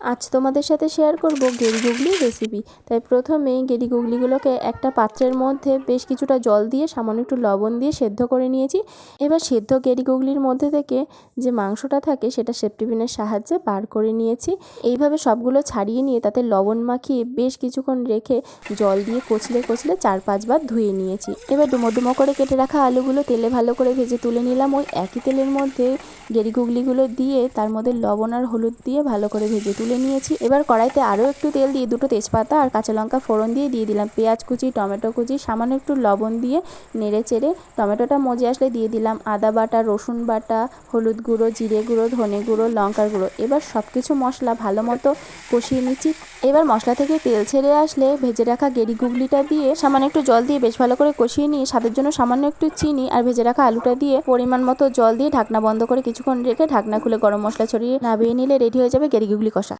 আজ তোমাদের সাথে শেয়ার করব গেরি গুগলি রেসিপি তাই প্রথমে গেরি গুগলিগুলোকে একটা পাত্রের মধ্যে বেশ কিছুটা জল দিয়ে, সামান্য একটু লবণ দিয়ে সেদ্ধ করে নিয়েছি। এবার সেদ্ধ গেরি গুগলির মধ্যে থেকে যে মাংসটা থাকে, সেটা সেফটিপিনের সাহায্যে বার করে নিয়েছি। এইভাবে সবগুলো ছাড়িয়ে নিয়ে তাতে লবণ মাখিয়ে বেশ কিছুক্ষণ রেখে জল দিয়ে কচলে কচলে চার পাঁচবার ধুয়ে নিয়েছি। এবার ডুমো ডুমো করে কেটে রাখা আলুগুলো তেলে ভালো করে ভেজে তুলে নিলাম। ওই একই তেলের মধ্যে গেরি গুগলিগুলো দিয়ে তার মধ্যে লবণ আর হলুদ দিয়ে ভালো করে ভেজে তুলে নিয়েছি। এবার কড়াইতে আরও একটু তেল দিয়ে, দুটো তেজপাতা আর কাঁচা লঙ্কা ফোড়ন দিয়ে দিয়ে দিলাম। পেঁয়াজ কুচি, টমেটো কুচি, সামান্য একটু লবণ দিয়ে নেড়ে চেড়ে টমেটোটা মজে আসলে দিয়ে দিলাম। আদা বাটা, রসুন বাটা, হলুদ গুঁড়ো, জিরে গুঁড়ো, ধনে গুঁড়ো, লঙ্কার গুঁড়ো। এবার সব কিছু মশলা ভালো মতো কষিয়ে নিচ্ছি। এবার মশলা থেকে তেল ছেড়ে আসলে ভেজে রাখা গেরি গুগলিটা দিয়ে সামান্য একটু জল দিয়ে বেশ ভালো করে কষিয়ে নিয়ে, স্বাদের জন্য সামান্য একটু চিনি আর ভেজে রাখা আলুটা দিয়ে পরিমাণ মতো জল দিয়ে ঢাকনা বন্ধ করে কিছুক্ষণ রেখে ঢাকনা খুলে গরম মশলা ছড়িয়ে নামিয়ে নিলে রেডি হয়ে যাবে গেরি গুগলি কষা।